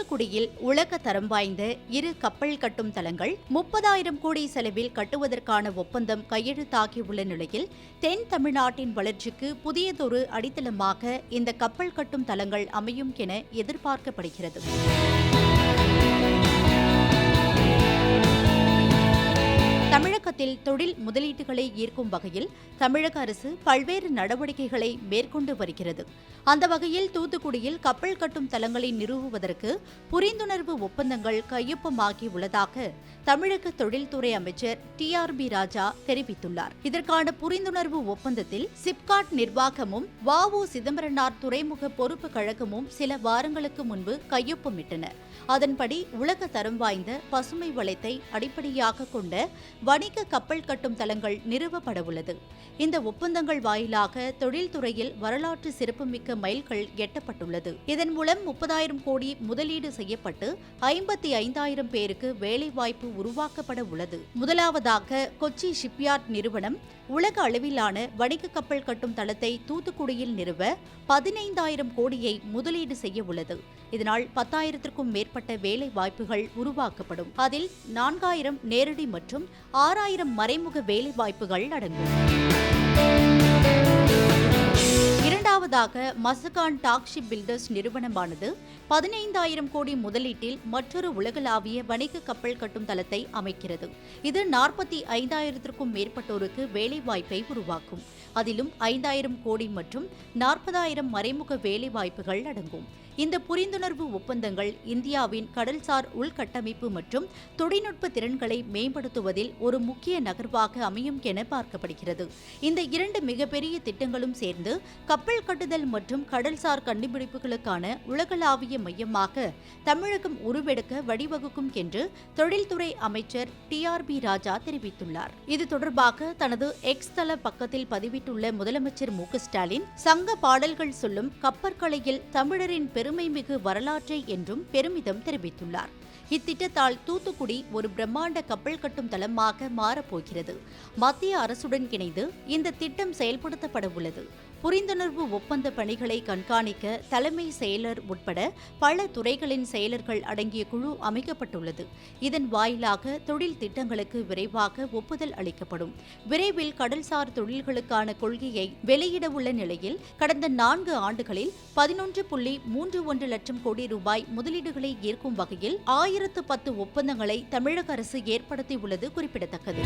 தூத்துக்குடியில் உலக தரம் வாய்ந்த இரு கப்பல் கட்டும் தளங்கள் முப்பதாயிரம் கோடி செலவில் கட்டுவதற்கான ஒப்பந்தம் கையெழுத்தாகியுள்ள நிலையில் தென் தமிழ்நாட்டின் வளர்ச்சிக்கு புதியதொரு அடித்தளமாக இந்த கப்பல் கட்டும் தளங்கள் அமையும் என எதிர்பார்க்கப்படுகிறது. தமிழகத்தில் தொழில் முதலீட்டுகளை ஈர்க்கும் வகையில் தமிழக அரசு பல்வேறு நடவடிக்கைகளை மேற்கொண்டு வருகிறது. அந்த வகையில் தூத்துக்குடியில் கப்பல் கட்டும் தளங்களை நிறுவுவதற்கு புரிந்துணர்வு ஒப்பந்தங்கள் கையொப்பமாகி உள்ளதாக தமிழக தொழில்துறை அமைச்சர் டி ஆர் பி ராஜா தெரிவித்துள்ளார். இதற்கான புரிந்துணர்வு ஒப்பந்தத்தில் சிப்காட் நிர்வாகமும் வ உ சிதம்பரனார் துறைமுக பொறுப்பு கழகமும் சில வாரங்களுக்கு முன்பு கையொப்பமிட்டன. அதன்படி உலக தரம் வாய்ந்த பசுமை வளத்தை அடிப்படையாக கொண்ட வணிக கப்பல் கட்டும் தளங்கள் நிறுவப்பட உள்ளது இந்த ஒப்பந்தங்கள் வாயிலாக தொழில்துறையில் வரலாற்று சிறப்புமிக்க மைல்கள் எட்டப்பட்டுள்ளது. இதன் மூலம் முப்பதாயிரம் கோடி முதலீடு செய்யப்பட்டு ஐம்பத்தி ஐந்தாயிரம் பேருக்கு வேலைவாய்ப்பு உருவாக்கப்பட உள்ளது முதலாவதாக கொச்சி ஷிப்யார்ட் நிறுவனம் உலக அளவிலான வணிக கப்பல் கட்டும் தளத்தை தூத்துக்குடியில் நிறுவ பதினைந்தாயிரம் கோடியை முதலீடு செய்ய உள்ளது இதனால் பத்தாயிரத்திற்கும் மேற்பட்ட வேலை வாய்ப்புகள் உருவாக்கப்படும். அதில் நான்காயிரம் நேரடி மற்றும் ஆறாயிரம் மறைமுக வேலை வாய்ப்புகள் அடங்கும். இரண்டாவதாக மசகான் டாக்ஷிப் பில்டர்ஸ் நிறுவனமானது பதினைந்தாயிரம் கோடி முதலீட்டில் மற்றொரு உலகளாவிய வணிக கப்பல் கட்டும் தளத்தை அமைக்கிறது. இது நாற்பத்தி ஐந்தாயிரத்திற்கும் மேற்பட்டோருக்கு வேலைவாய்ப்பை உருவாக்கும். அதிலும் ஐந்தாயிரம் கோடி மற்றும் நாற்பதாயிரம் மறைமுக வேலைவாய்ப்புகள் அடங்கும். இந்த புரிந்துணர்வு ஒப்பந்தங்கள் இந்தியாவின் கடல்சார் உள்கட்டமைப்பு மற்றும் தொழில்நுட்ப திறன்களை மேம்படுத்துவதில் ஒரு முக்கிய நகர்வாக அமையும் என பார்க்கப்படுகிறது. இந்த இரண்டு மிகப்பெரிய திட்டங்களும் சேர்ந்து கப்பல் கப்பல் கட்டுதல் மற்றும் கடல்சார் கண்டுபிடிப்புகளுக்கான உலகளாவிய மையமாக தமிழகம் உருவெடுக்க வழிவகுக்கும் என்று தொழில்துறை அமைச்சர் டி ஆர் பி ராஜா தெரிவித்துள்ளார். இது தொடர்பாக தனது எக்ஸ் தள பக்கத்தில் பதிவிட்டுள்ள முதலமைச்சர் மு ஸ்டாலின் சங்க பாடல்கள் சொல்லும் கப்பற்கலையில் தமிழரின் பெருமைமிகு வரலாற்றை என்றும் பெருமிதம் தெரிவித்துள்ளார். இத்திட்டத்தால் தூத்துக்குடி ஒரு பிரம்மாண்ட கப்பல் கட்டும் தளமாக மாறப்போகிறது. மத்திய அரசுடன் இணைந்து இந்த திட்டம் செயல்படுத்தப்பட உள்ளது புரிந்துணர்வு ஒப்பந்த பணிகளை கண்காணிக்க தலைமை செயலர் உட்பட பல துறைகளின் செயலர்கள் அடங்கிய குழு அமைக்கப்பட்டுள்ளது. இதன் வாயிலாக தொழில் திட்டங்களுக்கு விரைவாக ஒப்புதல் அளிக்கப்படும். விரைவில் கடல்சார் தொழில்களுக்கான கொள்கையை வெளியிடவுள்ள நிலையில் கடந்த நான்கு ஆண்டுகளில் பதினொன்று புள்ளி மூன்று ஒன்று லட்சம் கோடி ரூபாய் முதலீடுகளை ஈர்க்கும் வகையில் ஆயிரத்து பத்து ஒப்பந்தங்களை தமிழக அரசு ஏற்படுத்தியுள்ளது குறிப்பிடத்தக்கது.